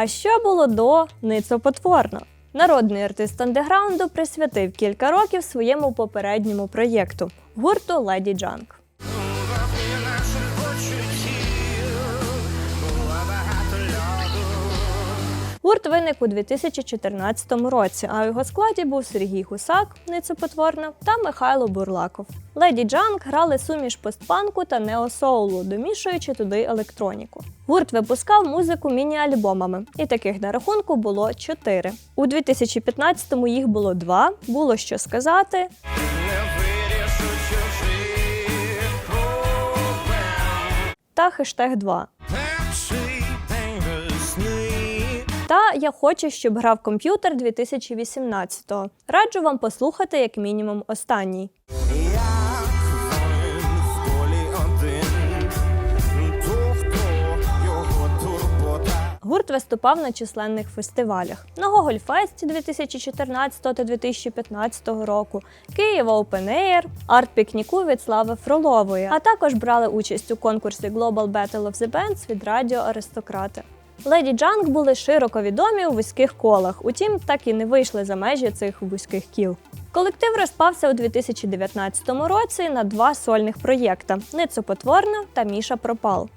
А що було до Ницо Потворно? Народний артист андеграунду присвятив кілька років своєму попередньому проєкту гурту Леді Джанк. Гурт виник у 2014 році, а у його складі був Сергій Гусак, Ницо та Михайло Бурлаков. Леді Джанк грали суміш постпанку та неосоулу, домішуючи туди електроніку. Гурт випускав музику міні-альбомами, і таких на рахунку було чотири. У 2015-му їх було два. Було що сказати. Та хештег 2. Та я хочу, щоб грав комп'ютер 2018-го. Раджу вам послухати як мінімум останній. Гурт виступав на численних фестивалях на Гогольфесті 2014 та 2015 року, Києва Open Air, арт-пікніку від Слави Фролової, а також брали участь у конкурсі Global Battle of the Bands від Радіо Аристократи. Леді Джанк були широко відомі у вузьких колах, утім, так і не вийшли за межі цих вузьких кіл. Колектив розпався у 2019 році на два сольних проєкта Ницопотворна та Міша Пропал.